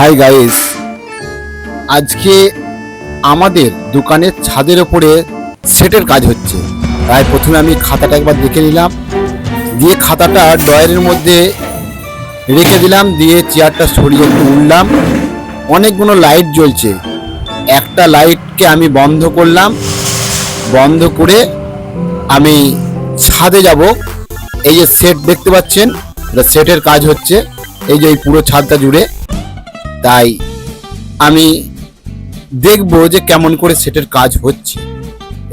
Hi guys আজকে আমাদের দোকানের ছাদের ওপরে সেটের কাজ হচ্ছে। তাই প্রথমে আমি খাতাটা একবার দেখে নিলাম। দিয়ে খাতাটা ডয়ারের মধ্যে রেখে দিলাম। দিয়ে চেয়ারটা সরিয়ে একটু উঠলাম। অনেকগুলো লাইট জ্বলছে। একটা লাইটকে আমি বন্ধ করলাম। বন্ধ করে আমি ছাদে যাব। এই যে সেট দেখতে পাচ্ছেন? সেটের কাজ হচ্ছে। এই যে এই পুরো ছাদটা জুড়ে তাই আমি দেখব যে কেমন করে সেটের কাজ হচ্ছে।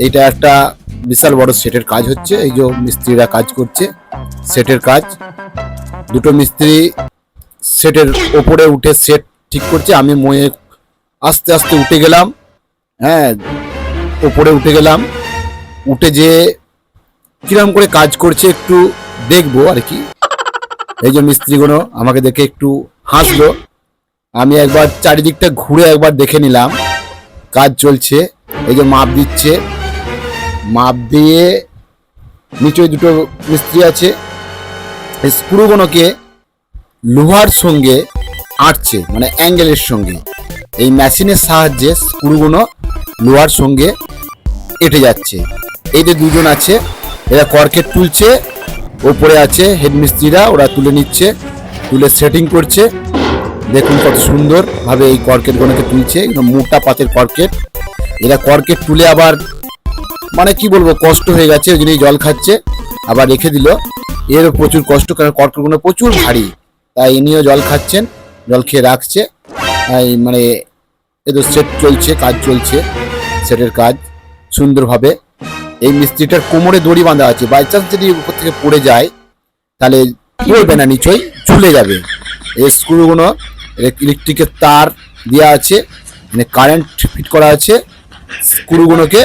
এইটা একটা বিশাল বড় সেটের কাজ হচ্ছে, এই যে মিস্ত্রিরা কাজ করছে সেটের কাজ। দুটো মিস্ত্রি সেটের ওপরে উঠে সেট ঠিক করছে, আমি ময়ে আস্তে আস্তে উঠে গেলাম হ্যাঁ ওপরে উঠে গেলাম, উঠে যে কিরম করে কাজ করছে একটু দেখব আর কি। এই যে মিস্ত্রিগুলো আমাকে দেখে একটু হাসলো। আমি একবার চারিদিকটা ঘুরে একবার দেখে নিলাম। কাজ চলছে, এই যে মাপ দিচ্ছে। মাপ দিয়ে নিচে দুটো মিস্ত্রি আছে। স্ক্রুগুলোকে লোহার সঙ্গে আঁটছে মানে অ্যাঙ্গেলের সঙ্গে। এই মেশিনের সাহায্যে স্ক্রুগুলো লোহার সঙ্গে এঁটে যাচ্ছে। এই যে দুজন আছে, এরা কর্কেট তুলছে। ওপরে আছে হেড মিস্ত্রিরা ওরা তুলে নিচ্ছে, তুলে সেটিং করছে। দেখুন কত সুন্দর ভাবে এই কর্কেট গুলোকে তুলছে মোটা পাতের কর্কেট। এরা কর্কেট তুলে আবার মানে কি বলব, কষ্ট হয়ে গেছে, ওই জন্যই জল খাচ্ছে, আবার রেখে দিল। এরও প্রচুর কষ্ট, কারণ কর্কেটগুলো প্রচুর ভারী। তাই ইনিও জল খাচ্ছেন, জল খেয়ে রাখছে। তাই মানে এদের সেট চলছে, কাজ চলছে, সেটের কাজ সুন্দরভাবে। এই মিস্ত্রিটার কোমরে দড়ি বাঁধা আছে বাই চান্স যদি উপর থেকে পড়ে যায়, তাহলে পড়বে না নিচই ঝুলে যাবে। এই স্ক্রুগুলো ইলেকট্রিকের তার দেওয়া আছে মানে কারেন্ট ফিট করা আছে, স্ক্রুগুলোকে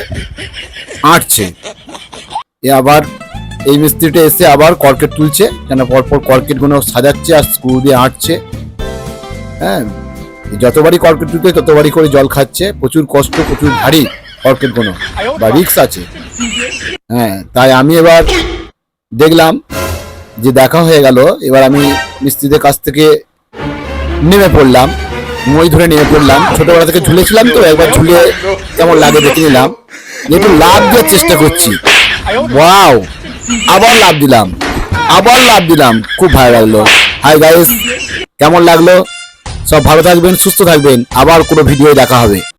আঁটছে। এ আবার এই মিস্ত্রিটা এসে আবার কর্কেট তুলছে, কেন পরপর কর্কেটগুলো সাজাচ্ছে আর স্ক্রু দিয়ে আঁটছে। হ্যাঁ যতবারই কর্কেট তুলতে ততবারই করে জল খাচ্ছে। প্রচুর কষ্ট, প্রচুর ভারী কর্কেটগুলো বা রিক্স আছে। হ্যাঁ তাই আমি এবার দেখলাম যে দেখা হয়ে গেল। এবার আমি মিস্ত্রিদের কাছ থেকে নেমে পড়লাম। মই ধরে নেমে পড়লাম। ছোটবেলা থেকে ঝুলেছিলাম তো, একবার ঝুলে কেমন লাগে দেখে নিলাম। একটু লাভ দেওয়ার চেষ্টা করছি। ওয়াও আবার লাভ দিলাম। আবার লাভ দিলাম। খুব ভালো লাগল। হাই গাইস কেমন লাগল? সব ভালো থাকবেন, সুস্থ থাকবেন। আবার কোনো ভিডিও দেখা হবে।